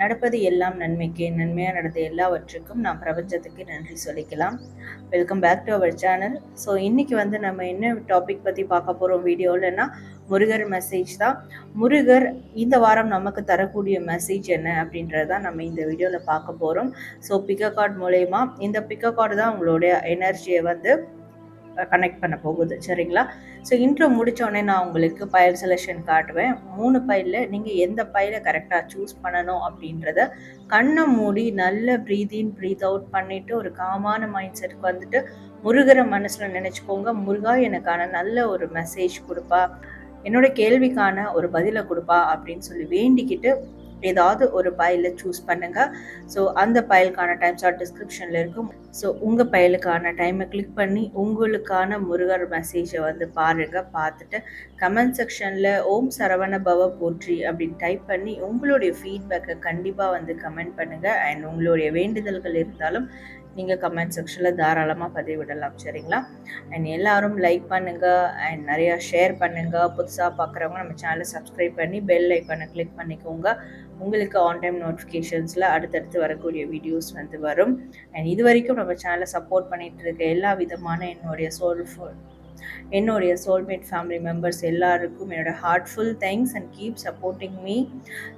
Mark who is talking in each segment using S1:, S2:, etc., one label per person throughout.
S1: நடப்பது எல்லாம் நன்மைக்கு நன்மையாக நடந்த எல்லாவற்றுக்கும் நாம் பிரபஞ்சத்துக்கு நன்றி சொல்லிக்கலாம். Welcome back to our channel so இன்றைக்கி வந்து நம்ம என்ன டாபிக் பற்றி பார்க்க போகிறோம் வீடியோவில்னா முருகர் மெசேஜ் தான். முருகர் இந்த வாரம் நமக்கு தரக்கூடிய மெசேஜ் என்ன அப்படின்றத நம்ம இந்த வீடியோவில் பார்க்க போகிறோம் ஸோ பிக்க கார்டு மூலயமா இந்த பிக்க கார்டு தான் உங்களுடைய எனர்ஜியை வந்து கனெக்ட் பண்ண போகுது சரிங்களா? ஸோ இன்ட்ரோ முடித்தோடனே நான் உங்களுக்கு பயல் செலெக்ஷன் காட்டுவேன். மூணு பயிலில் நீங்கள் எந்த பயிலை கரெக்டாக சூஸ் பண்ணணும் அப்படின்றத கண்ணை மூடி நல்ல ப்ரீத் இன் ப்ரீத் அவுட் பண்ணிவிட்டு ஒரு காமான மைண்ட் செட்டுக்கு வந்துட்டு முருகரை மனசில் நினச்சிக்கோங்க. முருகா எனக்கான நல்ல ஒரு மெசேஜ் கொடுப்பா. என்னோட கேள்விக்கான ஒரு பதிலை கொடுப்பா அப்படின்னு சொல்லி வேண்டிக்கிட்டு ஏதாவது ஒரு பயில சூஸ் பண்ணுங்க. ஸோ அந்த பயலுக்கான டைம் ஷார்ட் டிஸ்கிரிப்ஷனில் இருக்கும். ஸோ உங்கள் பயலுக்கான டைமை கிளிக் பண்ணி உங்களுக்கான முருகர் மெசேஜை வந்து பாருங்க. பார்த்துட்டு கமெண்ட் செக்ஷனில் ஓம் சரவண பவ போற்றி அப்படின்னு டைப் பண்ணி உங்களுடைய ஃபீட்பேக்கை கண்டிப்பாக வந்து கமெண்ட் பண்ணுங்கள் அண்ட் உங்களுடைய வேண்டுதல்கள் இருந்தாலும் நீங்கள் கமெண்ட் செக்ஷனில் தாராளமாக பதிவிடலாம். சரிங்களா? அண்ட் எல்லாரும் லைக் பண்ணுங்கள் அண்ட் நிறையா ஷேர் பண்ணுங்கள் புதுசாக பார்க்குறவங்க நம்ம சேனலை சப்ஸ்கிரைப் பண்ணி பெல் ஐக்கானை கிளிக் பண்ணிக்கோங்க. உங்களுக்கு ஆன் டைம் நோட்டிஃபிகேஷன்ஸில் அடுத்தடுத்து வரக்கூடிய வீடியோஸ் வந்து வரும். அண்ட் இது வரைக்கும் நம்ம சேனலை சப்போர்ட் பண்ணிகிட்டு இருக்க எல்லா விதமான என்னுடைய சோல் என்னுடைய சோல்மேட் ஃபேமிலி மெம்பர்ஸ் எல்லாருக்கும் என்னோட heartful thanks and keep supporting me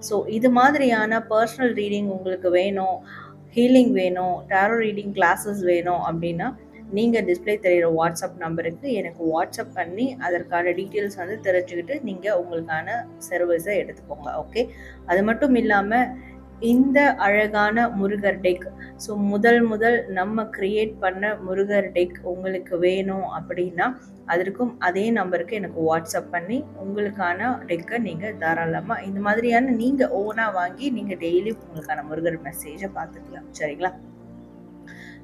S1: so இது மாதிரியான பர்சனல் ரீடிங் உங்களுக்கு வேணும் ஹீலிங் வேணும் டேரோ ரீடிங் கிளாஸஸ் வேணும் அப்படின்னா நீங்கள் டிஸ்பிளே தெரிகிற வாட்ஸ்அப் நம்பருக்கு எனக்கு வாட்ஸ்அப் பண்ணி அதற்கான டீட்டெயில்ஸ் வந்து தெரிஞ்சுக்கிட்டு நீங்கள் உங்களுக்கான சர்வீஸை எடுத்துக்கோங்க ஓகே அது மட்டும் இல்லாமல் இந்த அழகான முருகர் டெக் ஸோ முதல் முதல் நம்ம க்ரியேட் பண்ண முருகர் டெக் உங்களுக்கு வேணும் அப்படின்னா அதற்கும் அதே நம்பருக்கு எனக்கு வாட்ஸ்அப் பண்ணி உங்களுக்கான டெக்கை நீங்கள் தாராளமாக இந்த மாதிரியான நீங்கள் ஓனாக வாங்கி நீங்கள் டெய்லி உங்களுக்கான முருகர் மெசேஜை பார்த்துக்கலாம் சரிங்களா?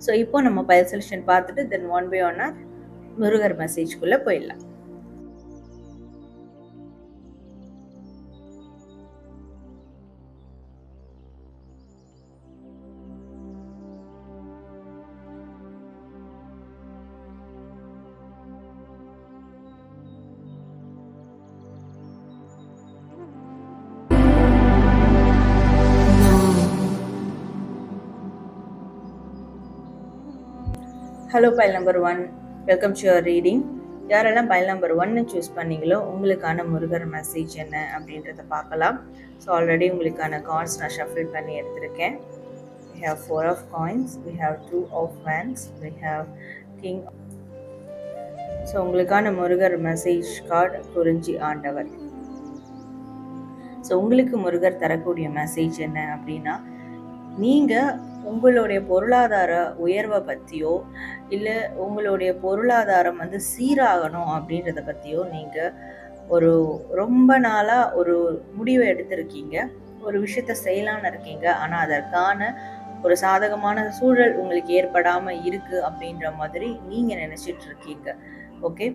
S1: ஸோ இப்போ நம்ம பயல் சொல்யூஷன் பார்த்துட்டு தென் ஒன் பை ஒன்னாக முருகர் மெசேஜ்குள்ளே போயிடலாம். Hello pile number one welcome to your reading யாரெல்லாம் பைல் நம்பர் ஒன்னு சூஸ் பண்ணீங்களோ உங்களுக்கான முருகர் மெசேஜ் என்ன அப்படின்றத பார்க்கலாம். ஸோ ஆல்ரெடி உங்களுக்கான கார்ட்ஸ் நான் ஷஃபில் பண்ணி எடுத்திருக்கேன். We have four of coins we have two of wands we have king so உங்களுக்கான முருகர் மெசேஜ் கார்டு குறிஞ்சி ஆண்டவர். ஸோ உங்களுக்கு முருகர் தரக்கூடிய மெசேஜ் என்ன அப்படின்னா நீங்கள் உங்களுடைய பொருளாதார உயர்வை பற்றியோ இல்லை உங்களுடைய பொருளாதாரம் வந்து சீராகணும் அப்படின்றத பற்றியோ நீங்கள் ஒரு ரொம்ப நாளாக ஒரு முடிவை எடுத்திருக்கீங்க. ஒரு விஷயத்த செய்யலான்னு இருக்கீங்க. ஆனால் அதற்கான ஒரு சாதகமான சூழல் உங்களுக்கு ஏற்படாமல் இருக்குது அப்படின்ற மாதிரி நீங்கள் நினச்சிட்டு இருக்கீங்க. ஓகே?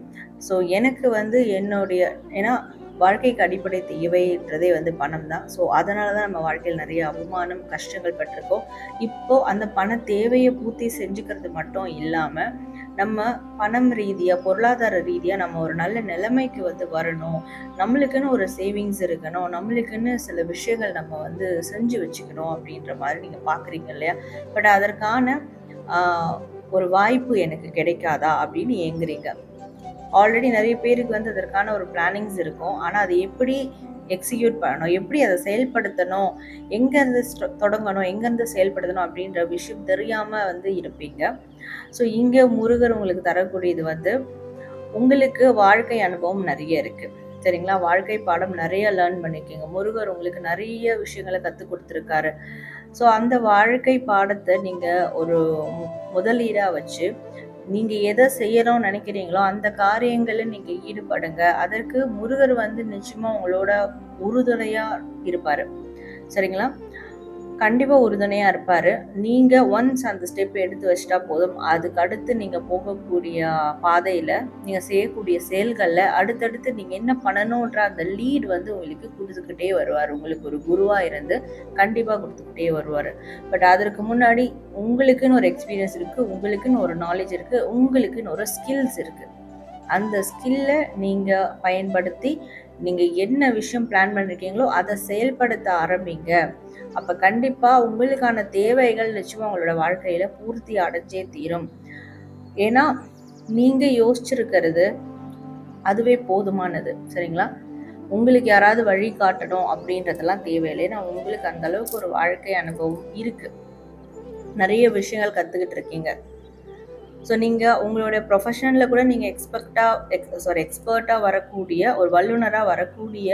S1: ஸோ எனக்கு வந்து என்னுடைய ஏன்னா வாழ்க்கைக்கு அடிப்படை தேவைன்றதே வந்து பணம் தான் ஸோ அதனால தான் நம்ம வாழ்க்கையில் நிறைய அவமானம் கஷ்டங்கள் பட்டிருக்கோம். இப்போது அந்த பண தேவையை பூர்த்தி செஞ்சுக்கிறது மட்டும் இல்லாமல் நம்ம பணம் ரீதியாக பொருளாதார ரீதியாக நம்ம ஒரு நல்ல நிலைமைக்கு வந்து வரணும். நம்மளுக்குன்னு ஒரு சேவிங்ஸ் இருக்கணும். நம்மளுக்குன்னு சில விஷயங்கள் நம்ம வந்து செஞ்சு வச்சுக்கணும் அப்படின்ற மாதிரி நீங்கள் பார்க்குறீங்க இல்லையா? பட் அதற்கான ஒரு வாய்ப்பு எனக்கு கிடைக்காதா அப்படின்னு ஏங்குறீங்க. ஆல்ரெடி நிறைய பேருக்கு வந்து அதற்கான ஒரு பிளானிங்ஸ் இருக்கும். ஆனால் அதை எப்படி எக்ஸிக்யூட் பண்ணணும்? எப்படி அதை செயல்படுத்தணும்? எங்கேருந்து தொடங்கணும்? எங்கேருந்து செயல்படுத்தணும்? அப்படின்ற விஷயம் தெரியாமல் வந்து இருப்பீங்க. ஸோ இங்கே முருகர் உங்களுக்கு தரக்கூடியது வந்து உங்களுக்கு வாழ்க்கை அனுபவம் நிறைய இருக்குது சரிங்களா? வாழ்க்கை பாடம் நிறைய லேர்ன் பண்ணியிருக்கீங்க முருகர் உங்களுக்கு நிறைய விஷயங்களை கற்றுக் கொடுத்துருக்காரு. ஸோ அந்த வாழ்க்கை பாடத்தை நீங்கள் ஒரு முதலீடாக வச்சு நீங்கள் எதை செய்யணும்னு நினைக்கிறீங்களோ அந்த காரியங்களில் நீங்கள் ஈடுபடுங்க. அதற்கு முருகர் வந்து நிச்சயமாக உங்களோட உறுதுணையாக இருப்பார். சரிங்களா? கண்டிப்பாக உறுதுணையாக இருப்பார். நீங்கள் ஒன்ஸ் அந்த ஸ்டெப் எடுத்து வச்சிட்டா போதும். அதுக்கு அடுத்து நீங்கள் போகக்கூடிய பாதையில் நீங்கள் செய்யக்கூடிய செயல்களில் அடுத்தடுத்து நீங்கள் என்ன பண்ணணுன்ற அந்த லீட் வந்து உங்களுக்கு கொடுத்துக்கிட்டே வருவார். உங்களுக்கு ஒரு குருவாக இருந்து கண்டிப்பாக கொடுத்துக்கிட்டே வருவார். பட் அதற்கு முன்னாடி உங்களுக்குன்னு ஒரு எக்ஸ்பீரியன்ஸ் இருக்குது உங்களுக்குன்னு ஒரு நாலேஜ் இருக்குது உங்களுக்குன்னு ஒரு ஸ்கில்ஸ் இருக்குது அந்த ஸ்கில்லை நீங்கள் பயன்படுத்தி நீங்கள் என்ன விஷயம் பிளான் பண்ணிருக்கீங்களோ அதை செயல்படுத்த ஆரம்பிங்க. அப்போ கண்டிப்பாக உங்களுக்கான தேவைகள் நிச்சயமாக உங்களோட வாழ்க்கையில் பூர்த்தி அடைஞ்சே தீரும். ஏன்னா நீங்கள் யோசிச்சிருக்கிறது அதுவே போதுமானது. சரிங்களா? உங்களுக்கு யாராவது வழி காட்டணும் அப்படின்றதெல்லாம் தேவையில்லை. நான் உங்களுக்கு அந்த அளவுக்கு ஒரு வாழ்க்கை அனுபவம் இருக்கு. நிறைய விஷயங்கள் கற்றுக்கிட்டு இருக்கீங்க. ஸோ நீங்கள் உங்களுடைய ப்ரொஃபஷனில் கூட நீங்கள் எக்ஸ்பெக்டாக எக்ஸ் சாரி எக்ஸ்பர்ட்டாக வரக்கூடிய ஒரு வல்லுநராக வரக்கூடிய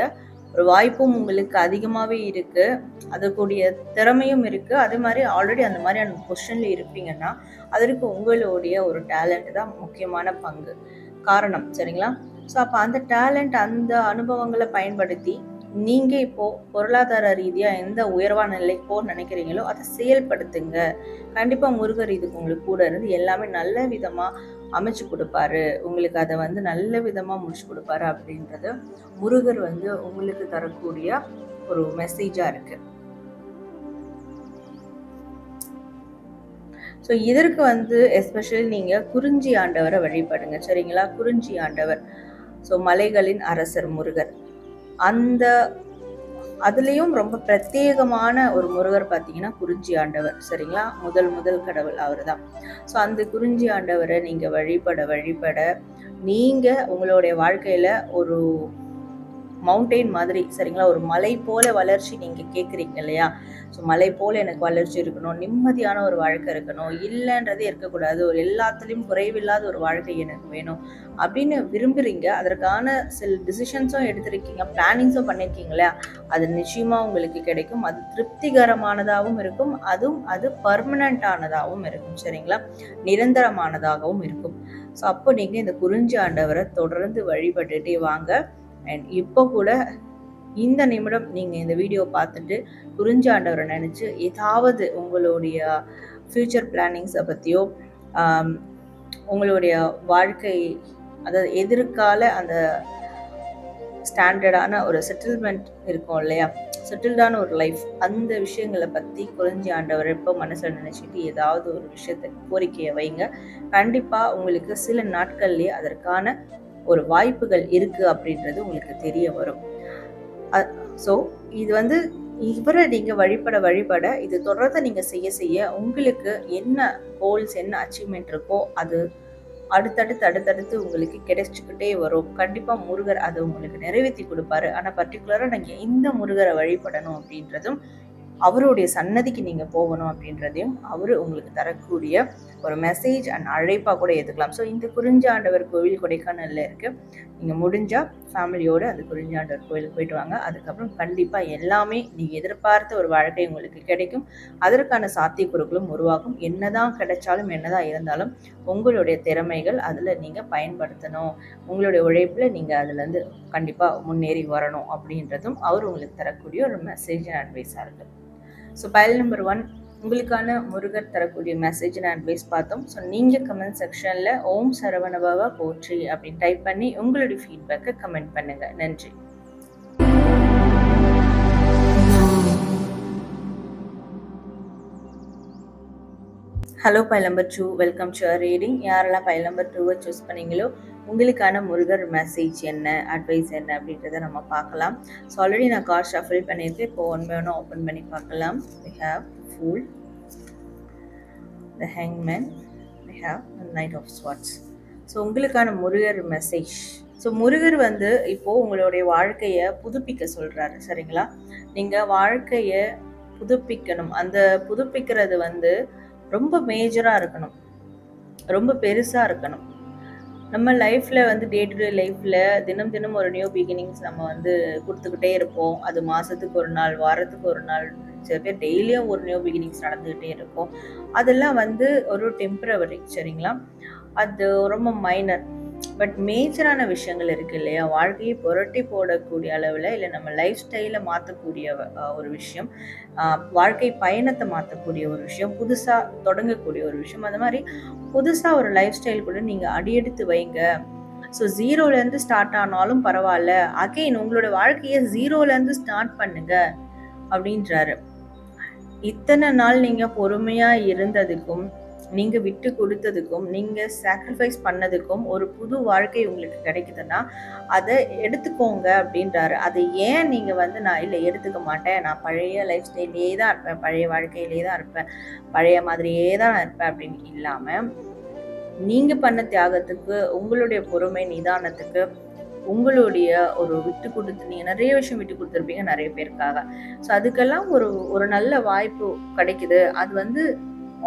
S1: ஒரு வாய்ப்பும் உங்களுக்கு அதிகமாகவே இருக்குது அதுக்குரிய திறமையும் இருக்குது அதே மாதிரி ஆல்ரெடி அந்த மாதிரியான பொசிஷனில் இருப்பீங்கன்னா அதற்கு உங்களுடைய ஒரு டேலண்ட் தான் முக்கியமான பங்கு. காரணம் சரிங்களா? ஸோ அப்போ அந்த டேலண்ட் அந்த அனுபவங்களை பயன்படுத்தி நீங்கள் இப்போது பொருளாதார ரீதியாக எந்த உயர்வான நிலைக்கோ நினைக்கிறீங்களோ அதை செயல்படுத்துங்க. கண்டிப்பாக முருகர் இதுக்கு உங்களுக்கு கூட இருந்து எல்லாமே நல்ல விதமாக அமைச்சு கொடுப்பாரு. உங்களுக்கு அதை வந்து நல்ல விதமாக முடிச்சு கொடுப்பாரு அப்படின்றது முருகர் வந்து உங்களுக்கு தரக்கூடிய ஒரு மெசேஜாக இருக்குது ஸோ இதற்கு வந்து எஸ்பெஷலி நீங்கள் குறிஞ்சி ஆண்டவரை வழிபடுங்க. சரிங்களா? குறிஞ்சி ஆண்டவர். ஸோ மலைகளின் அரசர் முருகர். அந்த அதுலேயும் ரொம்ப பிரத்யேகமான ஒரு முருகர் பார்த்தீங்கன்னா குறிஞ்சி ஆண்டவர் சரிங்களா? முதல் முதல் கடவுள் அவர் தான் ஸோ அந்த குறிஞ்சி ஆண்டவரை நீங்கள் வழிபட வழிபட நீங்கள் உங்களுடைய வாழ்க்கையில் ஒரு மவுண்டெயின் மாதிரி சரிங்களா? ஒரு மலை போல வளர்ச்சி நீங்கள் கேட்குறீங்க இல்லையா? ஸோ மலை போல் எனக்கு வளர்ச்சி இருக்கணும் நிம்மதியான ஒரு வாழ்க்கை இருக்கணும் இல்லைன்றதே இருக்கக்கூடாது ஒரு எல்லாத்துலேயும் குறைவில்லாத ஒரு வாழ்க்கை எனக்கு வேணும் அப்படின்னு விரும்புகிறீங்க அதற்கான சில டிசிஷன்ஸும் எடுத்திருக்கீங்க பிளானிங்ஸும் பண்ணியிருக்கீங்களா அது நிச்சயமாக உங்களுக்கு கிடைக்கும். அது திருப்திகரமானதாகவும் இருக்கும். அதுவும் அது பர்மனண்ட்டானதாகவும் இருக்கும் சரிங்களா? நிரந்தரமானதாகவும் இருக்கும். ஸோ அப்போ நீங்கள் இந்த குறிஞ்சி ஆண்டவரை தொடர்ந்து வழிபட்டுட்டே வாங்க. அண்ட் இப்போ கூட இந்த நிமிடம் நீங்கள் இந்த வீடியோ பார்த்துட்டு குறிஞ்சாண்டவரை நினச்சி ஏதாவது உங்களுடைய ஃப்யூச்சர் பிளானிங்ஸை பற்றியோ உங்களுடைய வாழ்க்கை அதாவது எதிர்கால அந்த ஸ்டாண்டர்டான ஒரு செட்டில்மெண்ட் இருக்கும் இல்லையா? செட்டில்டான ஒரு லைஃப் அந்த விஷயங்களை பற்றி குறைஞ்சி ஆண்டவர் இப்போ மனசில் நினச்சிட்டு ஏதாவது ஒரு விஷயத்தை கோரிக்கையை வைங்க. கண்டிப்பாக உங்களுக்கு சில நாட்கள்லேயே அதற்கான ஒரு வாய்ப்புகள் இருக்குது அப்படின்றது உங்களுக்கு தெரிய வரும். ஸோ இது வந்து இவரை நீங்கள் வழிபட வழிபட இது தொடர்ந்து நீங்கள் செய்ய செய்ய உங்களுக்கு என்ன கோல்ஸ் என்ன அச்சீவ்மெண்ட் இருக்கோ அது அடுத்தடுத்து அடுத்தடுத்து உங்களுக்கு கிடைச்சிக்கிட்டே வரும். கண்டிப்பாக முருகர் அதை உங்களுக்கு நிறைவேற்றி கொடுப்பாரு. ஆனால் பர்டிகுலராக நீங்கள் இந்த முருகரை வழிபடணும் அப்படின்றதும் அவருடைய சன்னதிக்கு நீங்கள் போகணும் அப்படின்றதையும் அவர் உங்களுக்கு தரக்கூடிய ஒரு மெசேஜ் அண்ட் அழைப்பாக கூட ஏற்றுக்கலாம் ஸோ இந்த குறிஞ்சாண்டவர் கோவில் கொடைக்கானலில் இருக்குது நீங்கள் முடிஞ்சால் ஃபேமிலியோடு அந்த குறிஞ்சாண்டவர் கோயிலுக்கு போயிட்டு வாங்க. அதுக்கப்புறம் கண்டிப்பாக எல்லாமே நீங்கள் எதிர்பார்த்த ஒரு வாழ்க்கை உங்களுக்கு கிடைக்கும். அதற்கான சாத்தியக்குறுக்களும் உருவாகும். என்னதான் கிடைச்சாலும் என்னதான் இருந்தாலும் உங்களுடைய திறமைகள் அதில் நீங்கள் பயன்படுத்தணும். உங்களுடைய உழைப்பில் நீங்கள் அதுலேருந்து கண்டிப்பாக முன்னேறி வரணும் அப்படின்றதும் அவர் உங்களுக்கு தரக்கூடிய ஒரு மெசேஜ் அண்ட் அட்வைஸாக இருக்குது ஸோ பயல் நம்பர் ஒன் உங்களுக்கான முருகர் தரக்கூடிய மெசேஜ் நான் அட்வைஸ் பார்த்தோம். ஸோ நீங்கள் கமெண்ட் செக்ஷனில் ஓம் சரவணபாவா போற்றி அப்படின்னு டைப் பண்ணி உங்களுடைய ஃபீட்பேக்கை கமெண்ட் பண்ணுங்கள் நன்றி. Hello pile number two welcome to reading யாரெல்லாம் பைல் நம்பர் டூவை சூஸ் பண்ணீங்களோ உங்களுக்கான முருகர் மெசேஜ் என்ன அட்வைஸ் என்ன அப்படின்றத நம்ம பார்க்கலாம். ஸோ ஆல்ரெடி நான் கார் ஷஃபில் பண்ணியிருக்கேன். இப்போ ஒன் ஒன்று ஓப்பன் பண்ணி பார்க்கலாம். We have fool the ஹேங்மேன் we have knight of swords so உங்களுக்கான முருகர் மெசேஜ் ஸோ முருகர் வந்து இப்போது உங்களுடைய வாழ்க்கையை புதுப்பிக்க சொல்கிறாரு சரிங்களா? நீங்கள் வாழ்க்கையை புதுப்பிக்கணும். அந்த புதுப்பிக்கிறது வந்து ரொம்ப மேஜராக இருக்கணும். ரொம்ப பெருசாக இருக்கணும். நம்ம லைஃப்பில் வந்து டே டு டே லைஃப்பில் தினம் தினம் ஒரு நியூ பிகினிங்ஸ் நம்ம வந்து கொடுத்துக்கிட்டே இருப்போம். அது மாதத்துக்கு ஒரு நாள் வாரத்துக்கு ஒரு நாள் சில பேர் டெய்லியும் ஒரு நியூ பிகினிங்ஸ் நடந்துக்கிட்டே இருக்கும். அதெல்லாம் வந்து ஒரு டெம்பரவரி சரிங்களா? அது ரொம்ப மைனர் பட் மேஜரான விஷயங்கள் இருக்கு இல்லையா? வாழ்க்கையை புரட்டி போடக்கூடிய அளவில் இல்லை நம்ம லைஃப் ஸ்டைலை மாற்றக்கூடிய ஒரு விஷயம் ஆஹ் வாழ்க்கை பயணத்தை மாற்றக்கூடிய ஒரு விஷயம் புதுசாக தொடங்கக்கூடிய ஒரு விஷயம். அந்த மாதிரி புதுசாக ஒரு லைஃப் ஸ்டைல் கூட நீங்கள் அடியெடுத்து வைங்க. ஸோ ஜீரோலேருந்து ஸ்டார்ட் ஆனாலும் பரவாயில்ல. அகெயின் உங்களோட வாழ்க்கையை ஜீரோலேருந்து ஸ்டார்ட் பண்ணுங்க அப்படின்றாரு. இத்தனை நாள் நீங்கள் பொறுமையாக இருந்ததுக்கும் நீங்கள் விட்டு கொடுத்ததுக்கும் நீங்கள் சாக்ரிஃபைஸ் பண்ணதுக்கும் ஒரு புது வாழ்க்கை உங்களுக்கு கிடைக்குதுன்னா அதை எடுத்துக்கோங்க அப்படின்றாரு. அதை ஏன் நீங்கள் வந்து நான் இல்லை எடுத்துக்க மாட்டேன். நான் பழைய லைஃப் ஸ்டைலே தான் இருப்பேன். பழைய வாழ்க்கையிலே தான் இருப்பேன். பழைய மாதிரியே தான் நான் இருப்பேன் அப்படின்னு இல்லாமல் நீங்கள் பண்ண தியாகத்துக்கு உங்களுடைய பொறுமை நிதானத்துக்கு உங்களுடைய ஒரு விட்டு கொடுத்து நீங்கள் நிறைய விஷயம் விட்டு கொடுத்துருப்பீங்க நிறைய பேருக்காக. ஸோ அதுக்கெல்லாம் ஒரு ஒரு நல்ல வாய்ப்பு கிடைக்குது. அது வந்து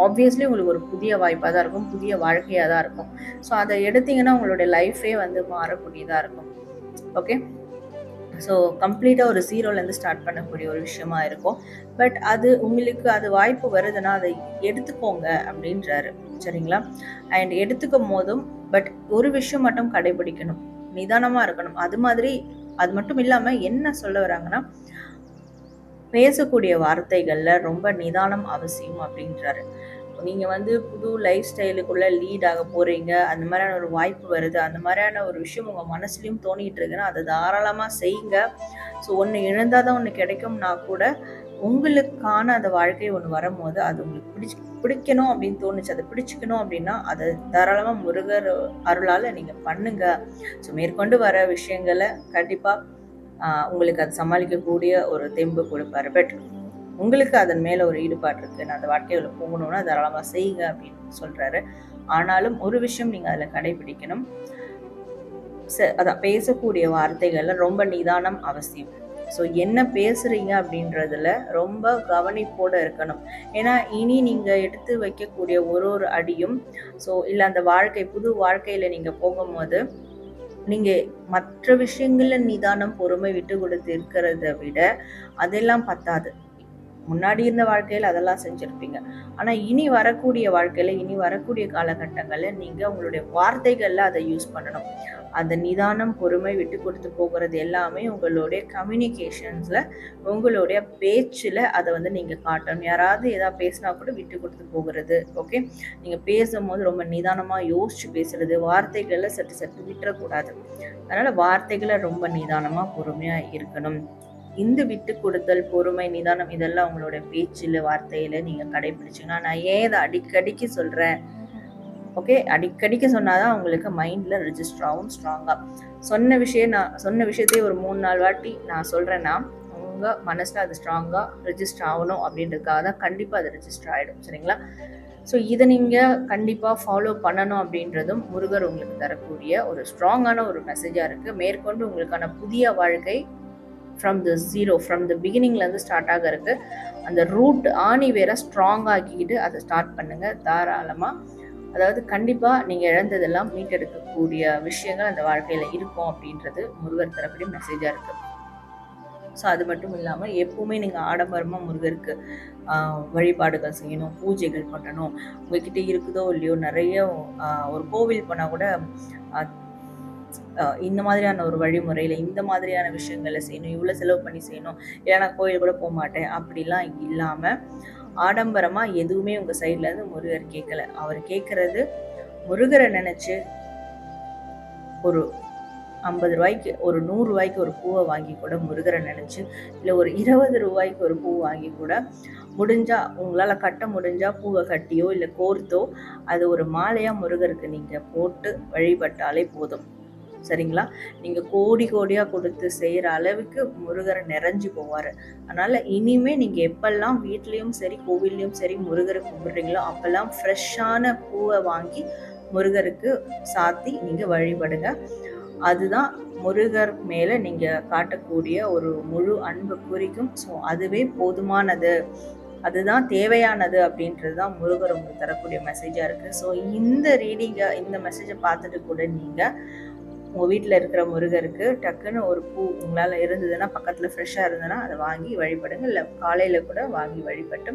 S1: ஆப்வியஸ்லி உங்களுக்கு ஒரு புதிய வாய்ப்பாக தான் இருக்கும் புதிய வாழ்க்கையாக தான் இருக்கும். ஸோ அதை எடுத்தீங்கன்னா உங்களுடைய லைஃபே வந்து மாறக்கூடியதாக இருக்கும். ஓகே ஸோ கம்ப்ளீட்டாக ஒரு ஜீரோலேருந்து ஸ்டார்ட் பண்ணக்கூடிய ஒரு விஷயமா இருக்கும். பட் அது உங்களுக்கு அது வாய்ப்பு வருதுன்னா அதை எடுத்துக்கோங்க அப்படின்றாரு. சரிங்களா? அண்ட் எடுத்துக்கும் போதும் பட் ஒரு விஷயம் மட்டும் கடைபிடிக்கணும். நிதானமாக இருக்கணும். அது மாதிரி அது மட்டும் இல்லாமல் என்ன சொல்ல வராங்கன்னா பேசக்கூடிய வார்த்தைகளில் ரொம்ப நிதானம் அவசியம் அப்படின்றாரு. நீங்கள் வந்து புது லைஃப் ஸ்டைலுக்குள்ளே லீட் ஆக போகிறீங்க அந்த மாதிரியான ஒரு வாய்ப்பு வருது. அந்த மாதிரியான ஒரு விஷயம் உங்கள் மனசுலையும் தோணிகிட்டு இருக்குன்னா அதை தாராளமாக செய்யுங்க. ஸோ ஒன்று இழந்தால் தான் ஒன்று கிடைக்கும்னா கூட உங்களுக்கான அந்த வாழ்க்கை ஒன்று வரும்போது அது உங்களுக்கு பிடிச்சி பிடிக்கணும் அப்படின்னு தோணுச்சு. அதை பிடிச்சிக்கணும் அப்படின்னா அதை தாராளமாக முருகர் அருளால் நீங்கள் பண்ணுங்க. ஸோ மேற்கொண்டு வர விஷயங்களை கண்டிப்பாக உங்களுக்கு அது சமாளிக்கக்கூடிய ஒரு தெம்பு கொடுப்பாரு. பட் உங்களுக்கு அதன் மேலே ஒரு ஈடுபாடு இருக்குது நான் அந்த வாழ்க்கையில் போகணும்னா தாராளமாக செய்யுங்க அப்படின்னு சொல்கிறாரு ஆனாலும் ஒரு விஷயம் நீங்கள் அதில் கடைபிடிக்கணும். அதான் பேசக்கூடிய வார்த்தைகளில் ரொம்ப நிதானம் அவசியம். ஸோ என்ன பேசுகிறீங்க அப்படின்றதுல ரொம்ப கவனிப்போடு இருக்கணும். ஏன்னா இனி நீங்கள் எடுத்து வைக்கக்கூடிய ஒரு ஒரு அடியும் ஸோ இல்லை அந்த வாழ்க்கை புது வாழ்க்கையில் நீங்கள் போகும்போது நீங்கள் மற்ற விஷயங்களில் நிதானம் பொறுமை விட்டு கொடுத்து இருக்கிறத விட அதெல்லாம் பத்தாது. முன்னாடி இருந்த வாழ்க்கையில் அதெல்லாம் செஞ்சுருப்பீங்க. ஆனால் இனி வரக்கூடிய வாழ்க்கையில் இனி வரக்கூடிய காலகட்டங்களில் நீங்கள் உங்களுடைய வார்த்தைகளில் அதை யூஸ் பண்ணணும். அந்த நிதானம் பொறுமை விட்டு கொடுத்து போகிறது எல்லாமே உங்களுடைய கம்யூனிகேஷன்ஸில் உங்களுடைய பேச்சில் அதை வந்து நீங்கள் காட்டணும். யாராவது எதாவது பேசினா கூட விட்டு கொடுத்து போகிறது ஓகே நீங்கள் பேசும்போது ரொம்ப நிதானமாக யோசித்து பேசுகிறது வார்த்தைகளில் சற்று சற்று விட்டுறக்கூடாது. அதனால் வார்த்தைகளை ரொம்ப நிதானமாக பொறுமையாக இருக்கணும். இந்த விட்டு கொடுத்தல் பொறுமை நிதானம் இதெல்லாம் உங்களோட பேச்சில் வார்த்தையில் நீங்கள் கடைபிடிச்சிங்கன்னா நான் ஏன் இதை அடிக்கடிக்கு சொல்கிறேன் ஓகே அடிக்கடிக்கு சொன்னால் தான் உங்களுக்கு மைண்டில் ரிஜிஸ்டர் ஆகும் ஸ்ட்ராங்காக சொன்ன விஷயம் நான் சொன்ன விஷயத்தையே ஒரு மூணு நாள் வாட்டி நான் சொல்கிறேன்னா உங்கள் மனசில் அது ஸ்ட்ராங்காக ரிஜிஸ்டர் ஆகணும் அப்படின்றதுக்காக தான் கண்டிப்பாக அது ரிஜிஸ்டர் ஆகிடும் சரிங்களா? ஸோ இதை நீங்கள் கண்டிப்பாக ஃபாலோ பண்ணணும் அப்படின்றதும் முருகர் உங்களுக்கு தரக்கூடிய ஒரு ஸ்ட்ராங்கான ஒரு மெசேஜாக இருக்குது மேற்கொண்டு உங்களுக்கான புதிய வாழ்க்கை from the zero from the பிகினிங்லேருந்து start ஆக இருக்கு. அந்த ரூட் ஆணி வேற ஸ்ட்ராங் ஆக்கிக்கிட்டு அதை ஸ்டார்ட் பண்ணுங்கள் தாராளமாக அதாவது கண்டிப்பாக நீங்கள் இழந்ததெல்லாம் மீட்டெடுக்கக்கூடிய விஷயங்கள் அந்த வாழ்க்கையில் இருக்கும் அப்படின்றது முருகர் தரப்படி மெசேஜாக இருக்குது ஸோ அது மட்டும் இல்லாமல் எப்போவுமே நீங்கள் ஆடம்பரமாக முருகருக்கு வழிபாடுகள் செய்யணும் பூஜைகள் பண்ணணும். உங்ககிட்ட இருக்குதோ இல்லையோ நிறைய ஒரு கோவில் போனால் கூட இந்த மாதிரியான ஒரு வழிமுறையில் இந்த மாதிரியான விஷயங்களை செய்யணும் இவ்வளோ செலவு பண்ணி செய்யணும் இல்லை நான் கோயில் கூட போக மாட்டேன் அப்படிலாம் இல்லாமல் ஆடம்பரமாக எதுவுமே உங்கள் சைட்லேருந்து முருகர் கேட்கல அவர் கேட்குறது முருகரை நினச்சி ஒரு ஐம்பது ரூபாய்க்கு ஒரு நூறுரூவாய்க்கு ஒரு பூவை வாங்கி கூட முருகரை நினச்சி இல்லை ஒரு இருபது ரூபாய்க்கு ஒரு பூ வாங்கி கூட முடிஞ்சால் உங்களால் கட்ட முடிஞ்சால் பூவை கட்டியோ இல்லை கோர்த்தோ அது ஒரு மாலையாக முருகருக்கு நீங்கள் போட்டு வழிபட்டாலே போதும். சரிங்களா? நீங்கள் கோடி கோடியாக கொடுத்து செய்கிற அளவுக்கு முருகரை நிறைஞ்சு போவார். அதனால் இனிமே நீங்கள் எப்பெல்லாம் வீட்லேயும் சரி கோவில்லையும் சரி முருகரை கும்பிட்றீங்களோ அப்போல்லாம் ஃப்ரெஷ்ஷான பூவை வாங்கி முருகருக்கு சாத்தி நீங்கள் வழிபடுங்க. அதுதான் முருகர் மேலே நீங்கள் காட்டக்கூடிய ஒரு முழு அன்பு குறிக்கும். ஸோ அதுவே போதுமானது. அதுதான் தேவையானது அப்படின்றது தான் முருகர் உங்களுக்கு தரக்கூடிய மெசேஜாக இருக்குது ஸோ இந்த ரீடிங்கை இந்த மெசேஜை பார்த்துட்டு கூட நீங்கள் உங்கள் வீட்டில் இருக்கிற முருகருக்கு டக்குன்னு ஒரு பூ உங்களால் இருந்ததுன்னா பக்கத்தில் ஃப்ரெஷ்ஷாக இருந்ததுன்னா அதை வாங்கி வழிபடுங்க. இல்லை காலையில் கூட வாங்கி வழிபட்டு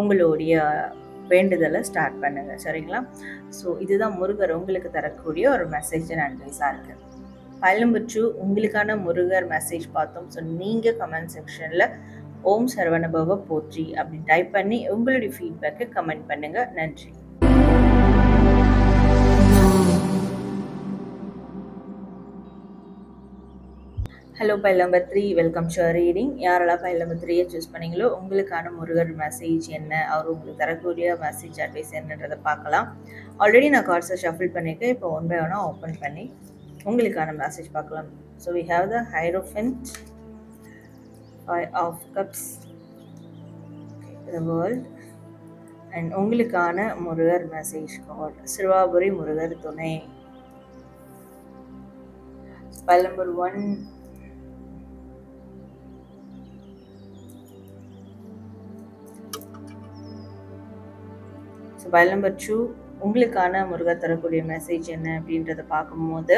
S1: உங்களுடைய வேண்டுதலை ஸ்டார்ட் பண்ணுங்கள் சரிங்களா? ஸோ இதுதான் முருகர் உங்களுக்கு தரக்கூடிய ஒரு மெசேஜ் அண்ட் அட்வைஸாக இருக்குது பழம்புற்று உங்களுக்கான முருகர் மெசேஜ் பார்த்தோம். ஸோ நீங்கள் கமெண்ட் செக்ஷனில் ஓம் சரவணபவ போற்றி அப்படின்னு டைப் பண்ணி உங்களுடைய ஃபீட்பேக்கை கமெண்ட் பண்ணுங்கள் நன்றி. Hello pile number three welcome to reading யாரெல்லாம் பைல் நம்பர் த்ரீயை சூஸ் பண்ணீங்களோ உங்களுக்கான முருகர் மெசேஜ் என்ன? அவர் உங்களுக்கு தரக்கூடிய மெசேஜ் அட்வைஸ் என்னன்றதை பார்க்கலாம். ஆல்ரெடி நான் கார்ட்ஸை ஷஃபில் பண்ணியிருக்கேன். இப்போ ஒன் பை ஒன்னாக ஓப்பன் பண்ணி உங்களுக்கான மெசேஜ் பார்க்கலாம். So we have the hierophant five of cups the world and உங்களுக்கான முருகர் மெசேஜ் கார்ட் சிறுவாபுரி முருகர் துணை. Pile number one pile number two உங்களுக்கான முருகர் தரக்கூடிய மெசேஜ் என்ன அப்படின்றத பார்க்கும்போது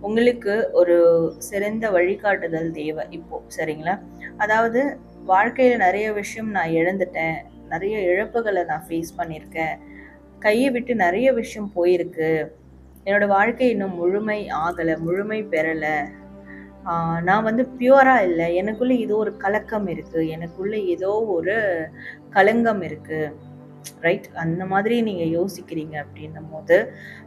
S1: உங்களுக்கு ஒரு சிறந்த வழிகாட்டுதல் தேவை இப்போ சரிங்களா? அதாவது வாழ்க்கையில் நிறைய விஷயம் நான் இழந்துட்டேன் நிறைய இழப்புகளை நான் ஃபேஸ் பண்ணியிருக்கேன் கையை விட்டு நிறைய விஷயம் போயிருக்கு என்னோட வாழ்க்கை இன்னும் முழுமை ஆகலை முழுமை பெறலை நான் வந்து பியூராக இல்லை எனக்குள்ளே ஏதோ ஒரு கலக்கம் இருக்குது எனக்குள்ளே ஏதோ ஒரு களங்கம் இருக்குது ரைட் அந்த மாதிரி நீங்கள் யோசிக்கிறீங்க அப்படின்னும் போது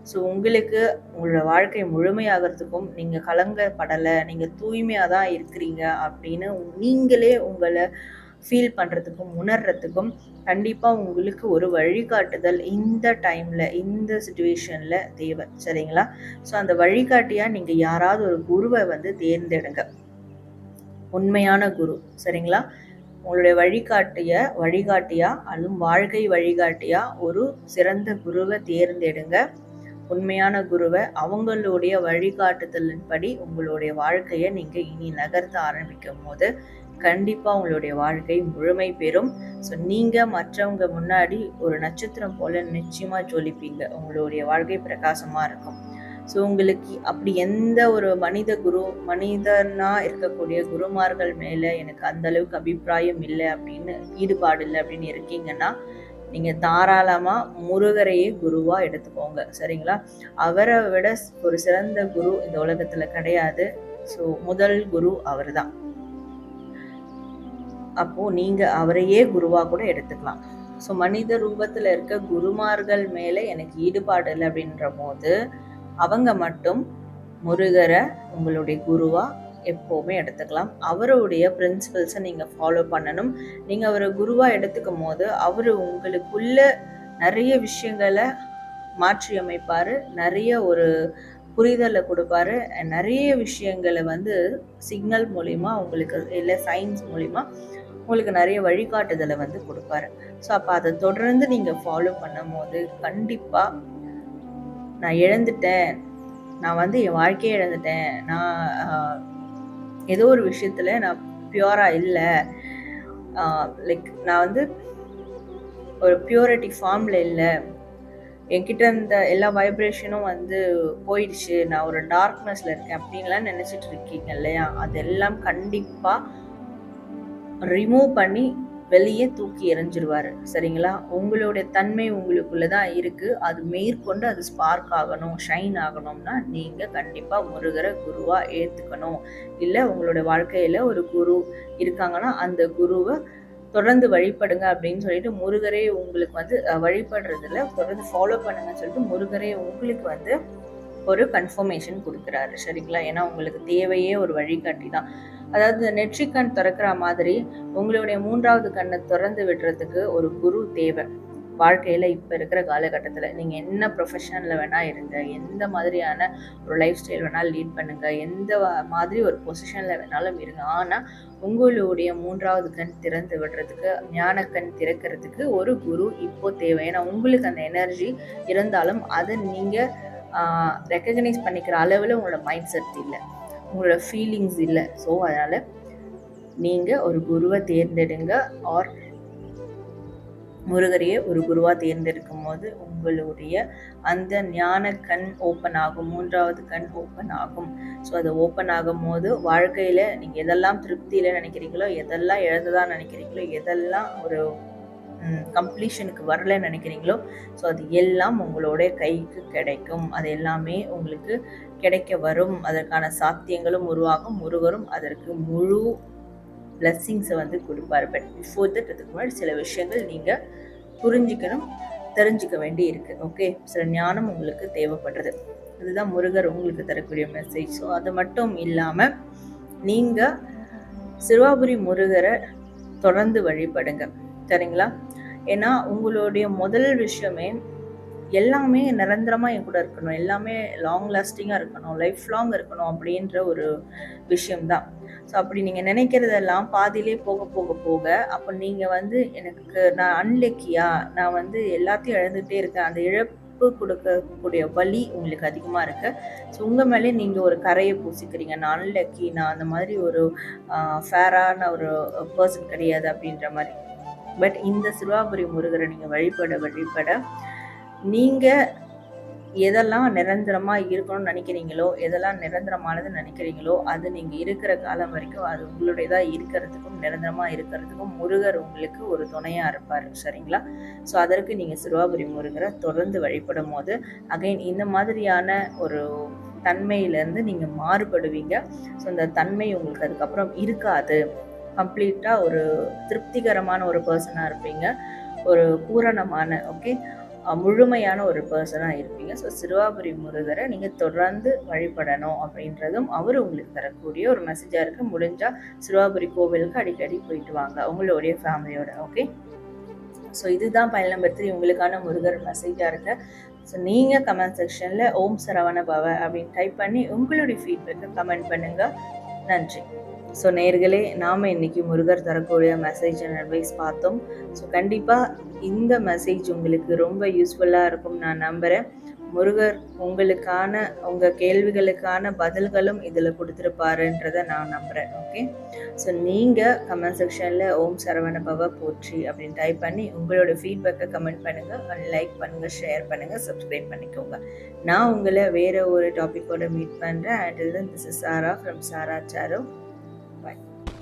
S1: ஸோ உங்களுக்கு உங்களோட வாழ்க்கை முழுமையாகிறதுக்கும் நீங்கள் கலங்கப்படலை நீங்கள் தூய்மையாக தான் இருக்கிறீங்க அப்படின்னு நீங்களே உங்களை ஃபீல் பண்ணுறதுக்கும் உணர்றதுக்கும் கண்டிப்பாக உங்களுக்கு ஒரு வழிகாட்டுதல் இந்த டைமில் இந்த சுச்சுவேஷனில் தேவை. சரிங்களா? ஸோ அந்த வழிகாட்டியாக நீங்கள் யாராவது ஒரு குருவை வந்து தேர்ந்தெடுங்க. உண்மையான குரு. சரிங்களா? உங்களுடைய வழிகாட்டிய வழிகாட்டியா அல்லும் வாழ்க்கை வழிகாட்டியா ஒரு சிறந்த குருவை தேர்ந்தெடுங்க. உண்மையான குருவை அவங்களுடைய வழிகாட்டுதலின்படி உங்களுடைய வாழ்க்கையை நீங்கள் இனி நகர்த்த ஆரம்பிக்கும் போது கண்டிப்பாக உங்களுடைய வாழ்க்கை முழுமை பெறும். ஸோ நீங்கள் மற்றவங்க முன்னாடி ஒரு நட்சத்திரம் போல நிச்சயமாக ஜொலிப்பீங்க. உங்களுடைய வாழ்க்கை பிரகாசமாக இருக்கும். ஸோ உங்களுக்கு அப்படி எந்த ஒரு மனித குரு மனிதனா இருக்கக்கூடிய குருமார்கள் மேலே எனக்கு அந்த அளவுக்கு அபிப்பிராயம் இல்லை அப்படின்னு ஈடுபாடு இல்லை அப்படின்னு இருக்கீங்கன்னா நீங்கள் தாராளமாக முருகரையே குருவாக எடுத்துக்கோங்க. சரிங்களா? அவரை விட ஒரு சிறந்த குரு இந்த உலகத்தில் கிடையாது. ஸோ முதல் குரு அவர் தான் அப்போது நீங்கள் அவரையே குருவாக கூட எடுத்துக்கலாம். ஸோ மனித ரூபத்தில் இருக்க குருமார்கள் மேலே எனக்கு ஈடுபாடு இல்லை அப்படின்ற போது அவங்க மட்டும் முருகரை உங்களுடைய குருவாக எப்போவுமே எடுத்துக்கலாம். அவருடைய பிரின்சிபல்ஸை நீங்கள் ஃபாலோ பண்ணணும். நீங்கள் அவரை குருவாக எடுத்துக்கும் போது அவர் உங்களுக்குள்ள நிறைய விஷயங்களை மாற்றி அமைப்பார். நிறைய ஒரு புரிதலை கொடுப்பாரு. நிறைய விஷயங்களை வந்து சிக்னல் மூலிமா உங்களுக்கு இல்லை சயின்ஸ் மூலிமா உங்களுக்கு நிறைய வழிகாட்டுதலை வந்து கொடுப்பாரு. ஸோ அப்போ அதை தொடர்ந்து நீங்கள் ஃபாலோ பண்ணும் போது கண்டிப்பாக நான் இழந்துட்டேன். நான் வந்து என் வாழ்க்கையை இழந்துட்டேன். நான் ஏதோ ஒரு விஷயத்தில் நான் பியூராக இல்லை. லைக் நான் வந்து ஒரு பியூரிட்டி ஃபார்மில் இல்லை. என்கிட்ட இருந்த எல்லா வைப்ரேஷனும் வந்து போயிடுச்சு. நான் ஒரு டார்க்னஸில் இருக்கேன் அப்படின்லாம் நினச்சிட்டு இருக்கீங்க இல்லையா? அதெல்லாம் கண்டிப்பாக ரிமூவ் பண்ணி வெளியே தூக்கி எறிஞ்சிருவாரு. சரிங்களா? உங்களுடைய தன்மை உங்களுக்குள்ள தான் இருக்கு. அது மேற்கொண்டு அது ஸ்பார்க் ஆகணும் ஷைன் ஆகணும்னா நீங்க கண்டிப்பா முருகரை குருவா ஏத்துக்கணும். இல்லை உங்களோட வாழ்க்கையில ஒரு குரு இருக்காங்கன்னா அந்த குருவை தொடர்ந்து வழிபடுங்க அப்படின்னு சொல்லிட்டு முருகரே உங்களுக்கு வந்து வழிபடுறதுல தொடர்ந்து ஃபாலோ பண்ணுங்கன்னு சொல்லிட்டு முருகரே உங்களுக்கு வந்து ஒரு கன்ஃபர்மேஷன் கொடுக்குறாரு. சரிங்களா? ஏன்னா உங்களுக்கு தேவையே ஒரு வழிகாட்டி தான். அதாவது நெற்றி கண் திறக்கிற மாதிரி உங்களுடைய மூன்றாவது கண்ணை திறந்து விடுறதுக்கு ஒரு குரு தேவை. வாழ்க்கையில் இப்போ இருக்கிற காலகட்டத்தில் நீங்கள் என்ன ப்ரொஃபஷனில் வேணால் இருங்க. எந்த மாதிரியான ஒரு லைஃப் ஸ்டைல் வேணாலும் லீட் பண்ணுங்கள் எந்த மாதிரி ஒரு பொசிஷனில் வேணாலும் இருங்க. ஆனால் உங்களுடைய மூன்றாவது கண் திறந்து விடுறதுக்கு ஞான கண் திறக்கிறதுக்கு ஒரு குரு இப்போ தேவை. ஏன்னா உங்களுக்கு அந்த எனர்ஜி இருந்தாலும் அதை நீங்கள் ரெக்கக்னைஸ் பண்ணிக்கிற அளவில் உங்களோட மைண்ட் செட் இல்லை. உங்களோட ஃபீலிங்ஸ் இல்லை. ஸோ அதனால் நீங்கள் ஒரு குருவை தேர்ந்தெடுங்க. ஆர் முருகரையே ஒரு குருவாக தேர்ந்தெடுக்கும் போது உங்களுடைய அந்த ஞான கண் ஓப்பன் ஆகும். மூன்றாவது கண் ஓப்பன் ஆகும். ஸோ அது ஓப்பன் ஆகும் போது வாழ்க்கையில் நீங்கள் எதெல்லாம் திருப்தியில் நினைக்கிறீங்களோ எதெல்லாம் இழந்ததாக நினைக்கிறீங்களோ எதெல்லாம் ஒரு கம்ப்ளீஷனுக்கு வரலன்னு நினைக்கிறீங்களோ? ஸோ அது எல்லாம் உங்களோட கைக்கு கிடைக்கும். அது எல்லாமே உங்களுக்கு கிடைக்க வரும். அதற்கான சாத்தியங்களும் உருவாகும். முருகரும் அதற்கு முழு பிளஸ்ஸிங்ஸை வந்து கொடுப்பார். பட் பிஃபோர் தட் அதுக்கு முன்னாடி சில விஷயங்கள் நீங்கள் புரிஞ்சுக்கணும் தெரிஞ்சுக்க வேண்டி இருக்கு ஓகே சில ஞானம் உங்களுக்கு தேவைப்படுறது அதுதான் முருகர் உங்களுக்கு தரக்கூடிய மெசேஜ் ஸோ அது மட்டும் இல்லாமல் நீங்கள் சிறுவாபுரி முருகரை தொடர்ந்து வழிபடுங்க. சரிங்களா ஏன்னா உங்களுடைய முதல் விஷயமே எல்லாமே நிரந்தரமாக என் கூட இருக்கணும். எல்லாமே லாங் லாஸ்டிங்காக இருக்கணும். லைஃப் லாங் இருக்கணும் அப்படின்ற ஒரு விஷயம்தான். ஸோ அப்படி நீங்கள் நினைக்கிறதெல்லாம் பாதியிலே போக போக போக அப்போ நீங்கள் வந்து எனக்கு நான் அன்லக்கியா நான் வந்து எல்லாத்தையும் இழந்துகிட்டே இருக்கேன். அந்த இழப்பு கொடுக்கக்கூடிய வலி உங்களுக்கு அதிகமாக இருக்குது ஸோ உங்கள் மேலே நீங்கள் ஒரு கரையை பூசிக்கிறீங்க. நான் அன்லக்கி நான் அந்த மாதிரி ஒரு ஃபேரான ஒரு பர்சன் கிடையாது அப்படின்ற மாதிரி. பட் இந்த சிறுவாபுரி முருகரை நீங்கள் வழிபட வழிபட நீங்கள் எதெல்லாம் நிரந்தரமாக இருக்கணும்னு நினைக்கிறீங்களோ எதெல்லாம் நிரந்தரமானதுன்னு நினைக்கிறீங்களோ அது நீங்கள் இருக்கிற காலம் வரைக்கும் அது உங்களுடையதாக இருக்கிறதுக்கும் நிரந்தரமாக இருக்கிறதுக்கும் முருகர் உங்களுக்கு ஒரு துணையாக இருப்பார். சரிங்களா? ஸோ அதற்கு நீங்கள் சிறுவாபுரி முருகரை தொடர்ந்து வழிபடும் போது அகைன் இந்த மாதிரியான ஒரு தன்மையிலேருந்து நீங்கள் மாறுபடுவீங்க. ஸோ அந்த தன்மை உங்களுக்கு அதுக்கப்புறம் இருக்காது. கம்ப்ளீட்டாக ஒரு திருப்திகரமான ஒரு பர்சனாக இருப்பீங்க. ஒரு பூரணமான ஓகே? முழுமையான ஒரு பர்சனாக இருப்பீங்க. ஸோ சிறுவாபுரி முருகரை நீங்கள் தொடர்ந்து வழிபடணும் அப்படின்றதும் அவர் உங்களுக்கு தரக்கூடிய ஒரு மெசேஜாக இருக்குது முடிஞ்சால் சிறுவாபுரி கோவிலுக்கு அடிக்கடி போயிட்டு வாங்க. உங்களுடைய ஃபேமிலியோட ஓகே? ஸோ இதுதான் பயன் நம்பர் த்ரீ உங்களுக்கான முருகர் மெசேஜாக இருக்க. ஸோ நீங்கள் கமெண்ட் செக்ஷனில் ஓம் சரவண பவ அப்படின்னு டைப் பண்ணி உங்களுடைய ஃபீட்பேக்கை கமெண்ட் பண்ணுங்கள் நன்றி. ஸோ நேர்களே நாம் இன்றைக்கி முருகர் தரக்கூடிய மெசேஜ் அண்ட் அட்வைஸ் பார்த்தோம். ஸோ கண்டிப்பாக இந்த மெசேஜ் உங்களுக்கு ரொம்ப யூஸ்ஃபுல்லாக இருக்கும் நான் நம்புகிறேன் முருகர் உங்களுக்கான உங்கள் கேள்விகளுக்கான பதில்களும் இதில் கொடுத்துருப்பாருன்றதை நான் நம்புகிறேன் ஓகே ஸோ நீங்கள் கமெண்ட் செக்ஷனில் ஓம் சரவண பவ போற்றி அப்படின்னு டைப் பண்ணி உங்களோட ஃபீட்பேக்கை கமெண்ட் பண்ணுங்கள் அண்ட் லைக் பண்ணுங்கள் ஷேர் பண்ணுங்கள் சப்ஸ்கிரைப் பண்ணிக்கோங்க. நான் உங்களை வேறு ஒரு டாப்பிக்கோட மீட் பண்ணுறேன் and this is Sara from Sara sorrow